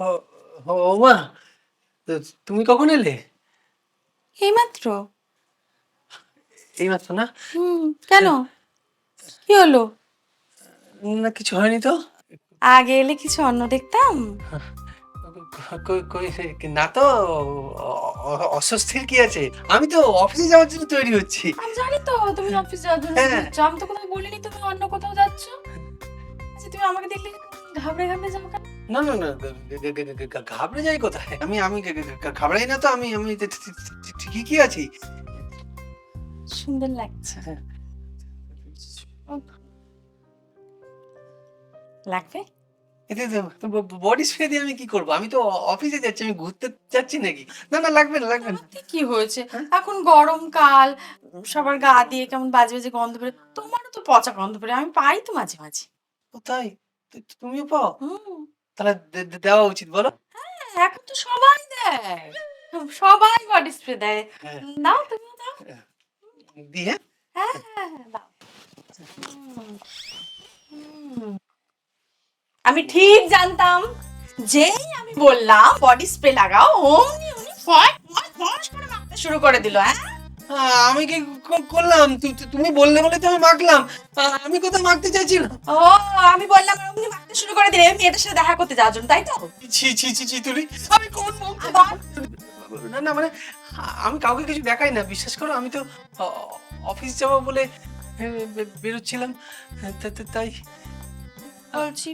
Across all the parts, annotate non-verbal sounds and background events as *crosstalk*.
ও- মা তুমি কখন এলে? এইমাত্র। এই মাত্র না? হুম কেন? কি হলো? না কিছু হয়নি তো? আগে এলে কিছু অন্য দেখতাম? না তো অস্বস্তির কি আছে? আমি তো অফিসে যাওয়ার জন্য তৈরি হচ্ছি। আমি জানি তো তুমি অফিস যাওয়ার জন্য হ্যাঁ। আমি তো কোথাও বলিনি তুমি অন্য কোথাও যাচ্ছ। আচ্ছা তুমি আমাকে দেখলে ঘাবড়ে ঘাবড়ে যাও কেন? না না না ঘাবড়ে যাই কোথায়? আমি আমি ঘাবড়াই না তো আমি আমি ঠিকই কি আছি? সুন্দর লাগছে। লাগবে? বডি স্প্রে দিয়ে আমি কি করব? আমি তো অফিসে যাচ্ছি আমি ঘুরতে যাচ্ছি নাকি? না না লাগবে না লাগবে না। কি হয়েছে? হ্যাঁ? এখন গরমকাল সবার গা দিয়ে কেমন বাজে বাজে গন্ধ বেরোয় তোমারও তো পচা গন্ধ বেরোয় আমি পাই তো মাঝে মাঝে। কোথায় তু- তুমিও পাও? হুম। তাহলে দে- দে- দেওয়া উচিত বলো। এখন তো সবাই দেয়। সবাই বডি স্প্রে দেয়। হ্যাঁ। দাও তুমিও দাও। দিয়ে? হ্যাঁ হ্যাঁ হ্যাঁ, দাও। হুম, হুম। আমি ঠিক জানতাম। যেই আমি বললাম বডি স্প্রে লাগাও অমনি উনি ফট ফট ফট করে মাখতে শুরু করে দিল হ্যাঁ? আমি কি করলাম? তুমি বললে বলে তো আমি মাখলাম। আমি কোথাও মাখতে চাইছিলাম ও আমি বললাম অমনি মাখতে শুরু করে দিলে এমনি এটার সাথে দেখা করতে যাওয়ার জন্য তাই তো? ছি ছি ছি ছি তুলি আমি কোন না না মানে আমি কাউকে কিছু দেখাই না। বিশ্বাস করো আমি তো অফিস যাব বলে বেরোচ্ছিলাম। তা- তাই। বলছি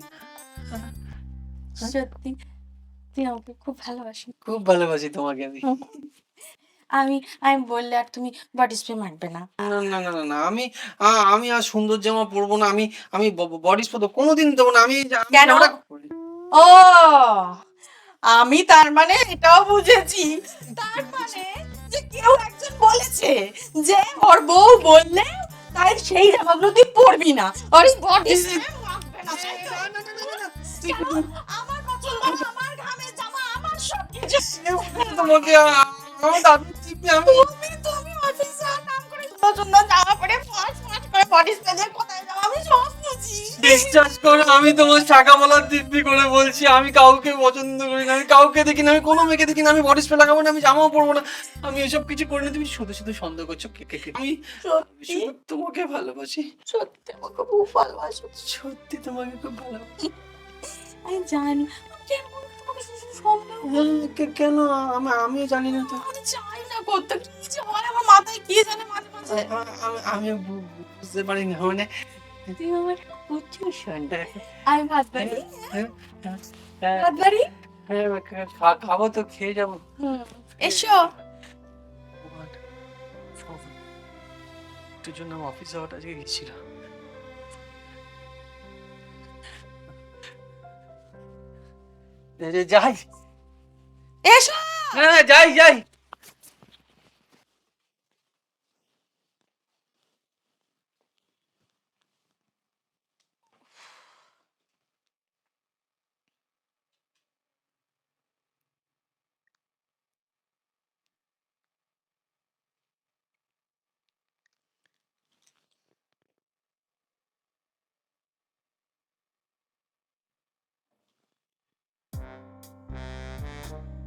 সত্যি তুই আমাকে খুব ভালোবাসি খুব ভালোবাসি তোমাকে আমি। আমি আমি বললে আর তুমি বডি স্প্রে মাখবে না না না না না না আমি আ- আমি আর সুন্দর জামা পরবো না আমি আমি বডি স্পো তো কোনোদিন দেবো না আমি আমি কেন? ও আমি তার মানে এটাও বুঝেছি তার মানে যে কেউ একজন বলেছে যে ওর বউ বললে তাই সেই জামাগুলো তুই পরবি না আর বডি তাই তো? না, না, না, না, না, আমার পছন্দ আমার ঘামের জামা আমার সব কিছু তোমাকে আ- আমার দাদু চিপে আমি তুমি তুমি অফিসে নাম করে সুন্দর সুন্দর জামা পরে ফাঁস ফাঁস করে বডি স্প্রে কোথায় যাও আমি সব বুঝি। বিশ্বাস করো আমি তোমার দিব্যি করে বলছি আমি কাউকে পছন্দ করি না আমি কাউকে দেখি না আমি কোনো মেয়েকে দেখি না আমি বডি স্প্রে লাগাবো না আমি জামাও পরবো না। আমি এসব কিছু করি না তুমি শুধু শুধু সন্দেহ করছ কে কে কে আমি সত্যি? তোমাকে ভালোবাসি। সত্যি আমাকে খুব ভালোবাসো। সত্যি তোমাকে খুব ভালোবাসি। আমি জানি কেন হ্যাঁ, কেন? আমি আমিও জানি না তো। আমি চাই না করতে হয় আমার মাথায় কি জানে মাঝে মাঝে। আ- আ- আমি বুঝতে পারি না মানে তুই আমার উচ্চুষণ আমি ভাত বাড়ি। হ্যাঁ, হ্যাঁ, হ্যাঁ, ভাত বাড়ি? হ্যাঁ, খা- খাব তো খেয়ে যাব। এসো। একটুর জন্য অফিস যাওয়াটা আজকে গেছিল যাই। এসো! হ্যাঁ যাই যাই।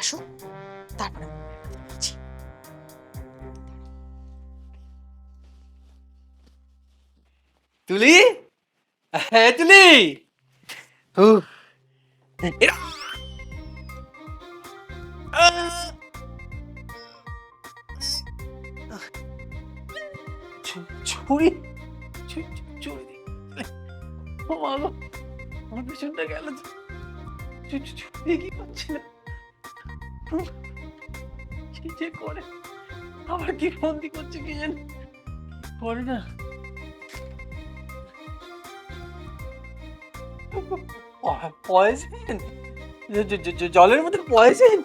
আসো। তারপরে তুলি? হ্যাঁ তুলি? ছুরি। ছুরি ও মা আমার পেছনটা গেল ছুরি কি করছিল? উহ, যে করে, আবার কি বন্দি করছে কি জানি? করে না। জ- জলের মধ্যে পয়সেন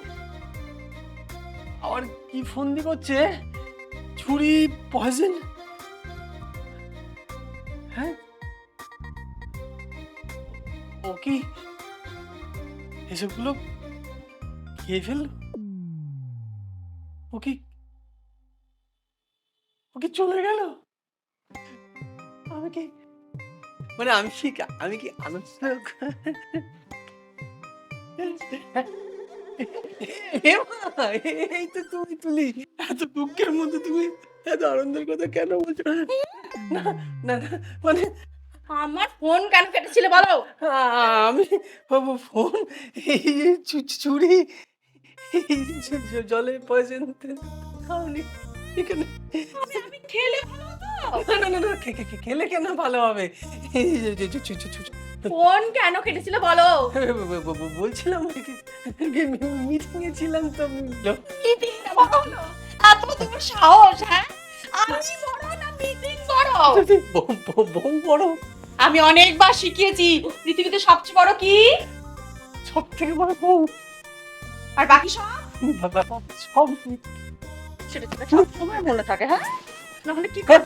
আবার কি ফন্দি করছে? ছুরি পয়সেন হ্যাঁ? ও কি এসবগুলো খেয়ে ফেলল? ও কি ও কি চলে গেল? আমি কি মানে আমি কি আমি কি আনন্দ এই তো তুমি তুলি। এত দুঃখের মধ্যে তুমি এত আনন্দের কথা কেন বলছো? না না না, মানে আমার ফোন কেন কেটেছিল বলো? আমি ফোন এই চুরি *laughs* জলে পয়সা খাওনি। এখানে আমি খেলে ভালো না না না খেলে কেন ভালো হবে? ফোন কেন কেটেছিল বলো? বলছিলাম মিটিং এ ছিলাম তো। এত তোমার সাহস হ্যাঁ? আমি বড় না মিটিং বড়? বউ বড়। আমি অনেকবার শিখিয়েছি পৃথিবীতে সবচেয়ে বড় কি? সব থেকে বড় বউ। আর বাকি সব? সব সেটা সব সময় মনে থাকে হ্যাঁ? নাহলে কি করব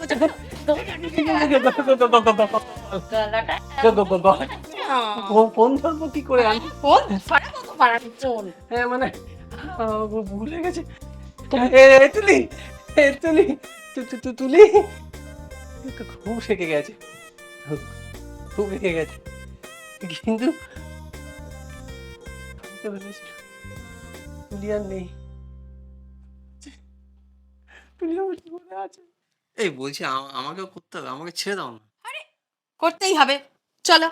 ফোন ধরবো কি করে আমি? ফোন? ফোন। হ্যাঁ মানে ভুলে গেছে। তুলি খুব শেখে গেছে। খুব রেখে গেছে। কিন্তু আর নেই। তুলি আমার জীবনে আছে? এই বলছি আ- আমাকেও করতে হবে আমাকে ছেড়ে দাও না। করতেই হবে। চলো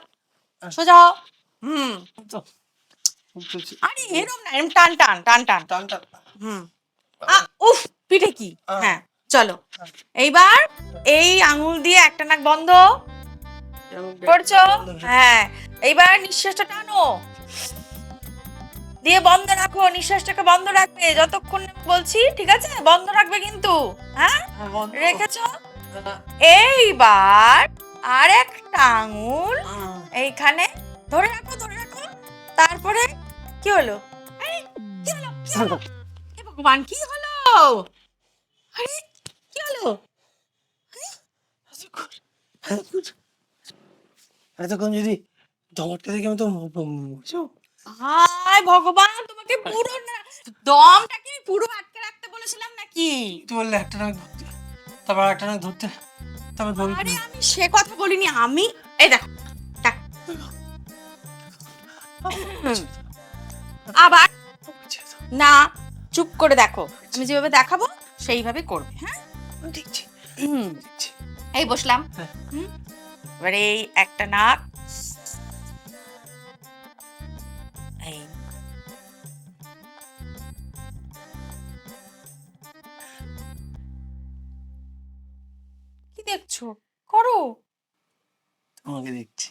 সোজা হও। হুম। আরে এরম না এরম টান টান টান টান। টান টান। হুম। উফ পিঠে কি? হ্যাঁ চলো। এইবার এই আঙুল দিয়ে একটা নাক বন্ধ। করছ? হ্যাঁ। এইবার নিঃশ্বাসটা টানো। দিয়ে বন্ধ রাখো নিঃশ্বাসটাকে বন্ধ রাখবে যতক্ষণ না বলছি ঠিক আছে বন্ধ রাখবে কিন্তু হ্যাঁ রেখেছো এইবার আর একটা আঙুল এইখানে ধরে রাখো ধরে রাখো তারপরে কি হলো আরে, কি হলো ভগবান কি হলো আরে কি হলো এতক্ষণ যদি দমটকা দেখে আমি তো। হায় ভগবান তোমাকে পুরো না দমটাকে পুরো আটকে রাখতে বলেছিলাম নাকি তুই বললে একটা নাক ধরতে তারপর একটা নাক ধরতে তারপর আরে আমি সে কথা বলিনি আমি এই দেখো। আবার না চুপ করে দেখো আমি যেভাবে দেখাবো সেইভাবে করবে হ্যাঁ। দেখছি এই বসলাম হ্যাঁ। এবারে এই একটা নাক দেখছ? করো। তোমাকে দেখছি।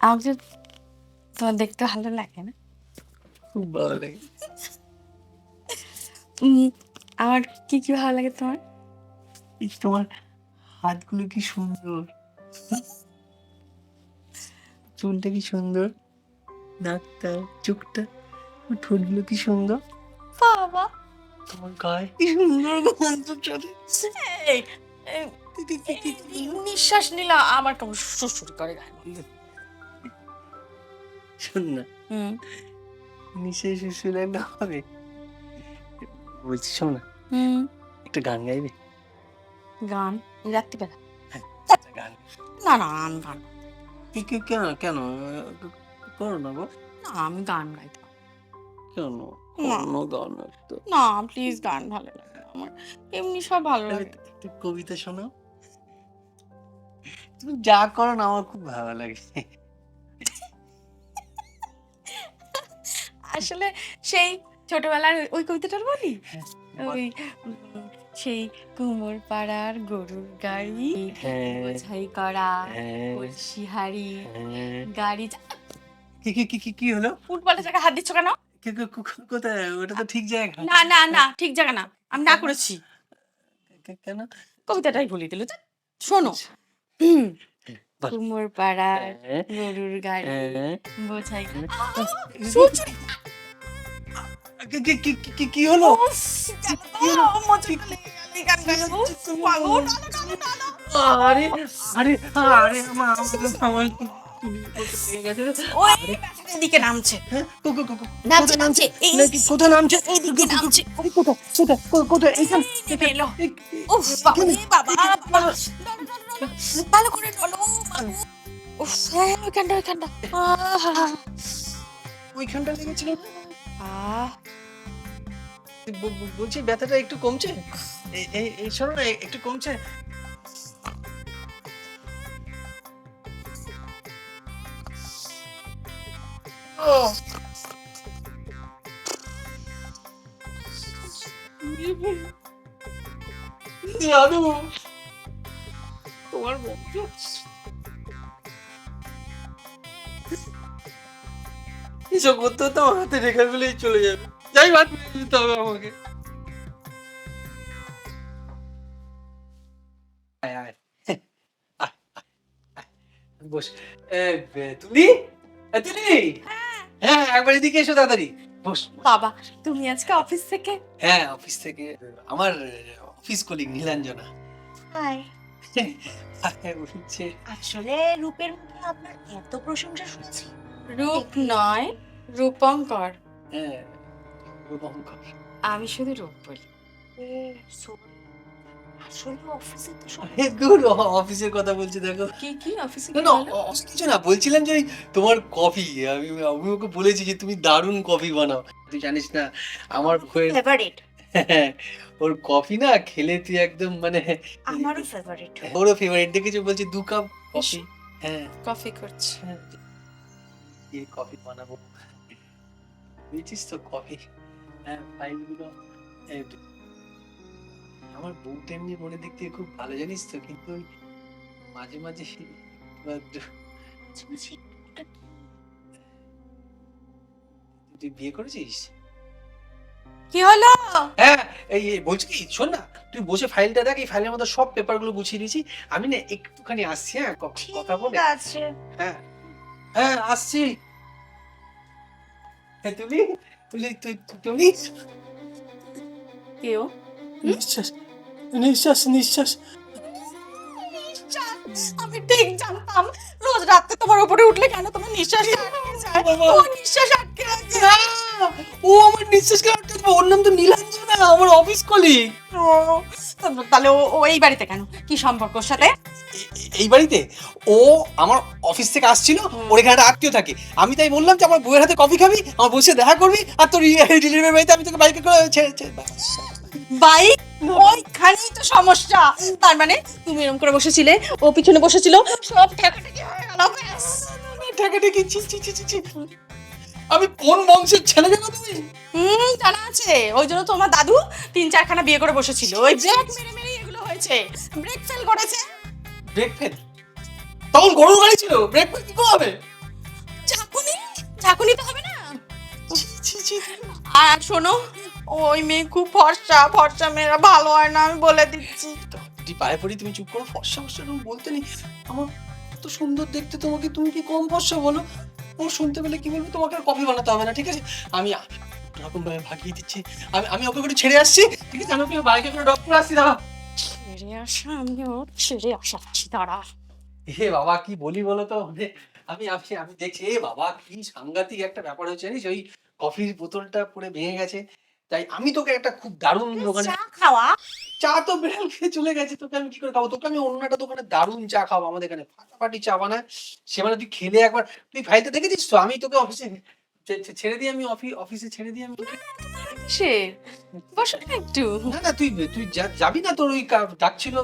আমাকে তোমার দেখতে ভালো লাগে না? খুব ভালো লাগে। আমার কি কি ভালো লাগে তোমার? তোমার হাতগুলো কি সুন্দর। চুলটা কি সুন্দর। নাকটা চোখটা ঠোঁটগুলো কি সুন্দর। বাবা! তোমার গায়ে? কি সুন্দর গন্ধ চলে এই, এই, নিঃশ্বাস নিলা আমার কেমন শ্বশুর করে গায়ে। শোন না। হুম। নিশ্চয়ই শুশুলে না হবে। বলছি শোন না। হুম। একটা গান গাইবে? গান? রাত্রিবেলা। একটা গান। না না আমি গান কে- কে- কেন কেন? করো না গো। না আমি গান গাইতে পারি কেন? না। অন্য গান একটা না প্লিজ গান ভালো লাগে না আমার। এমনি সব ভালো লাগে। একটু কবিতা শোনাও তুমি যা করো না আমার খুব ভালো লাগে। আসলে সেই ছোটবেলার ওই- কবিতাটার বলি? হ্যাঁ, ওই সেই কুমোর পাড়ার গরুর গাড়ি হ্যাঁ। বোঝাই করা হ্যাঁ, কলসি হাড়ি হ্যাঁ। গাড়ি কি কি কি কি কি হলো? ফুটবলের জায়গায় হাত দিচ্ছ কেন? কে- কে- কো- কোথায়? ওটা তো ঠিক জায়গা। না না না ঠিক জায়গা না। আমি না করেছি। কে- কেন? কবিতাটাই বলে দিল। শোনো। বল। কুমোর পাড়ার হ্যাঁ, গরুর গাড়ি। হ্যাঁ। বোঝাই কি- কি- কি- কি- কি- কি হলো? আরে আরে আরে আমার আমার ওই ব্যাটাটার দিকে নামছে কো- কো- কো- কো- নামছে নামছে কোথায় নামছে এইদিকে নামছে কোথায় কোথায় এইখানে এলো বাবা রে বাবা বাবা ভালো করে ঢলো উফ হ্যাঁ ওইখানটা ওইখানটা ওইখানটা লেগেছিল আহ বলছি ব্যথাটা একটু কমছে এই- শোনো একটু কমছে ও তোমার বন্ধু এসব করতে হতে আমার হাতে রেখা ফেলেই চলে যাবে। যাই ভাত দিতে হবে আমাকে। বস। এ, বে- তুলি এ, তুলি হ্যাঁ একবার এদিকে এসো তাড়াতাড়ি। বস বাবা তুমি আজকে অফিস থেকে? হ্যাঁ অফিস থেকে। আমার অফিস কলিগ নীলাঞ্জনা। হাই। হ্যাঁ, বলছে। আসলে রূপের মধ্যে আপনার এত প্রশংসা শুনেছি। রূপ নয় রূপঙ্কর। হ্যাঁ রূপঙ্কর। আমি শুধু রূপ বলি। sorry। আসলে অফিসে তো সব দূর অফিসের কথা বলছি দেখো। কি কি অফিসে না কিছু না বলছিলাম যে তোমার কফি আমি আমি ওকে বলেছি যে তুমি দারুণ কফি বানাও। তুই জানিস না আমার ফেভারিট ওর কফি না খেলে তুই একদম মানে আমারও ফেভারিট ওরও ফেভারিট দেখেছি? বলছে দু কাপ কফি। হ্যাঁ। কফি করছি। হ্যাঁ। এই কফি বানাবো। বুঝছিস তো কফি? হ্যাঁ ফাইলগুলো আমার বউটা এমনি মনে দেখতে খুব ভালো জানিস তো কিন্তু মাঝে মাঝে তুই বিয়ে করেছিস? কি হলো? হ্যাঁ এই বলছি কি শোন না তুই বসে ফাইলটা দেখ এই ফাইলের মধ্যে সব পেপারগুলো গুছিয়ে দিয়েছি আমি না একটুখানি আসছি হ্যাঁ কথা বলে। আছে। হ্যাঁ হ্যাঁ আসছি। হ্যাঁ তুমি? তুই তুমি? কেউ নিঃশ্বাস নিঃশ্বাস নিঃশ্বাস। আমি ঠিক জানতাম রোজ রাতে তোমার উপরে উঠলে কেন তোমার নিঃশ্বাস আটকে যায়? ও নিঃশ্বাস আটকে আছে ও আমার নিঃশ্বাস কেন আটকাবে? ওর নাম তো নীলাঞ্জনা আমার অফিস কলিগ তাহলে ও ও এই বাড়িতে কেন? কি সম্পর্ক ওর সাথে? এই বাড়িতে? ও আমার অফিস থেকে আসছিল ওর এখানে একটা আত্মীয় থাকে। আমি তাই বললাম যে আমার বউয়ের হাতে কফি খাবি আমার বসে দেখা করবি আর তোর ডেলিভারি বাড়িতে আমি তোকে বাইকে করে ছেড়ে বাইক ওইখানেই তো সমস্যা। তার মানে তুমি এরকম করে বসেছিলে ও পিছনে বসেছিল সব ঠেকাঠেকি হয়ে গেল। ঠেকাঠেকি ছি ছি ছি ছি। আমি কোন বংশের ছেলে জানো তুমি? হুম জানা আছে। ওই জন্য তোমার দাদু তিন চারখানা বিয়ে করে বসেছিল। ওই ব্রেক মেরে মেরে এগুলো হয়েছে। ব্রেক ফেল করেছে। Brake fail? তখন গরুর গাড়ি ছিল। ব্রেক ফেল কি করে হবে? ঝাঁকুনি? ঝাঁকুনি তো হবে না। আর শোনো ওই মেয়ে খুব ফর্সা। ফর্সা মেয়েরা ভালো হয় না আমি বলে দিচ্ছি। তুই পায়ে পড়ি তুমি চুপ করো। ফর্সা ফর্সা বলতে নেই। আমার এত সুন্দর দেখতে তোমাকে। তুমি কি কম ফর্সা বলো? ও শুনতে পেলে কি বলব? তোমাকে আর কফি বানাতে হবে না ঠিক আছে? আমি রকম ভাবে ভাগিয়ে দিচ্ছি। আমি আমি ওকে করে ছেড়ে আসছি ঠিক আছে? আমি ওকে বাইকে করে ডক্টর আসছি দাঁড়া। ছেড়ে আসা আমিও ছেড়ে আসাচ্ছি দাঁড়া। হে বাবা কি বলি বলো তো? মানে আমি আমি আমি দেখছি এ বাবা কি সাংঘাতিক একটা ব্যাপার হচ্ছে জানিস? ওই কফির বোতলটা পুরো ভেঙে গেছে। তাই আমি তোকে একটা খুব দারুণ দোকানে চা খাওয়া? চা তো বেড়াল খেয়ে চলে গেছে তোকে আমি কি করে খাব? তোকে আমি অন্য একটা দোকানে দারুণ চা খাব আমাদের এখানে। ফাটাফাটি চা বানায়। সে মানে তুই খেলে একবার তুই ফাইলটা দেখেছিস তো? আমি তোকে অফিসে ছেড়ে দিয়ে আমি অফিস অফিসে ছেড়ে দিয়ে আমি সে বসো না একটু। না না তুই তুই যা- যাবি না তোর ওই কা- ডাকছিল।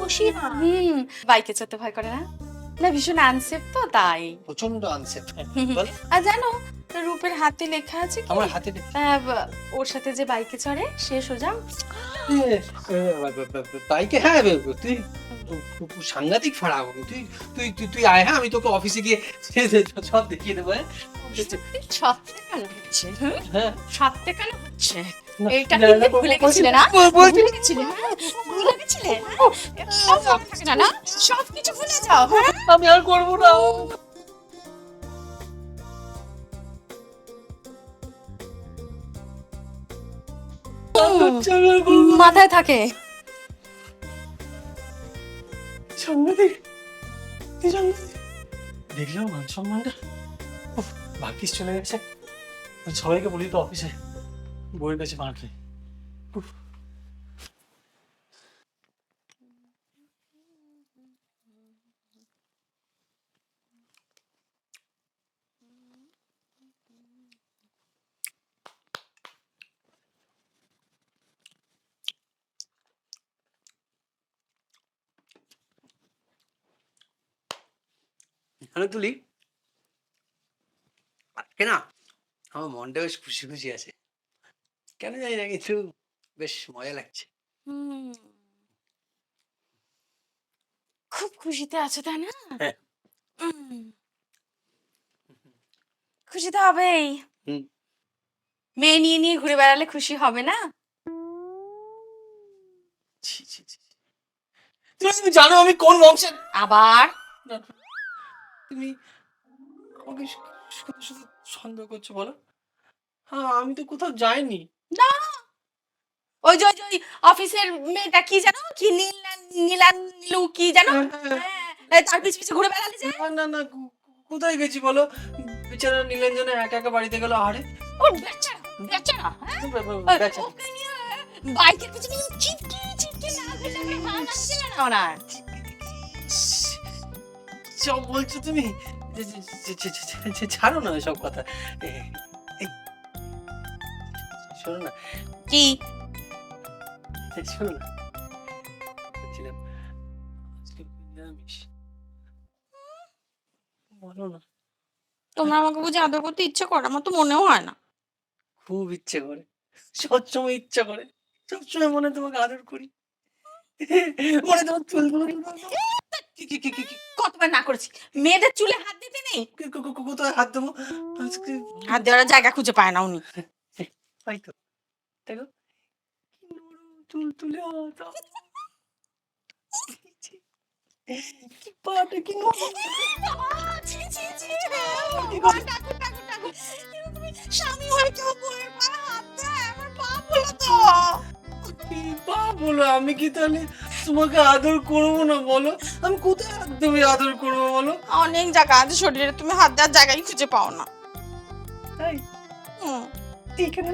বসি না। হুম বাইকে চড়তে ভয় করে না? না ভীষণ আনসেফ তো তাই। প্রচণ্ড আনসেফ আর জানো রূপের হাতে লেখা আছে কি? আমার হাতে ওর সাথে যে বাইকে চড়ে সে সোজা। বাইকে হ্যাঁ তুই সাংঘাতিক ফাড়া তুই তুই তুই তুই আয় হ্যাঁ আমি তোকে অফিসে গিয়ে সব দেখিয়ে দেবো হ্যাঁ। সত্যি? কেন হচ্ছে হ্যাঁ। এইটা ভুলে গেছিলে না? ভুলে গেছিলে? হ্যাঁ? গেছিলে? হ্যাঁ? সব কিছু ভুলে যাও হ্যাঁ? আমি আর করব না। চলো মাথায় থাকে। সম্মতি কি সম্মতি দেখলাম মান সম্মানটা। ভাগ্যিস চলে গেছে। সবাইকে বলি তো অফিসে। বইয়ের কাছে মারলে উফ। তুলি। আজকে না আমার মনটা বেশ খুশি খুশি আছে। কেন জানি না কিন্তু বেশ মজা লাগছে। খুব খুশিতে আছো তাই না? হ্যাঁ। খুশি তো হবেই। মেয়ে নিয়ে নিয়ে ঘুরে বেড়ালে খুশি হবে না। তুমি জানো আমি কোন বংশের আবার? তুমি আমাকে শুধু শুধু সন্দেহ করছ বলো? হ্যাঁ আমি তো কোথাও যাইনি। না ওই যে ওই যে ওই অফিসের মেয়েটা কি জানো কি নীল নীলা নীলু কি জানো হ্যাঁ, হ্যাঁ, তার পিছু পিছু ঘুরে বেড়ালে যে। না না না কোথায় গেছি বলো? বেচারা নীলাঞ্জনে একা একা বাড়িতে গেল আরে। ও বেচারা বেচারা হ্যাঁ। বাইকের পিছনে চিটকি চিটকি না না? ওনার সব বলছো তুমি? ছাড়ো না সব কথা। শোনো না। কি? শোনো না। বলছিলাম বলো না। তোমরা আমাকে বুঝে আদর করতে ইচ্ছে করে আমার তো মনেও হয় না। খুব ইচ্ছে করে। সবসময় ইচ্ছা করে। সবসময় মনে তোমাকে আদর করি। মনে তোমার চুলগুলো কি কতবার না করেছি? মেয়েদের চুলে হাত দিতে নেই? কোথায় হাত দেবো? হাত দেওয়ার জায়গা খুঁজে পায় না উনি। তাই তো। চুল তুলে কি পাটা কি স্বামী হয়ে কেউ বউয়ের হাত দেয়, আমার তো। কি পা বলো? আমি কি তাহলে তোমাকে আদর করব না বলো? আমি কোথায় তুমি আদর করব বলো? অনেক জায়গা আছে শরীরে তুমি হাত দেওয়ার জায়গায় খুঁজে পাও না। তাই? হুম। এইখানে?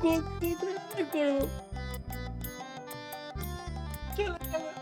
করব। চলে গেল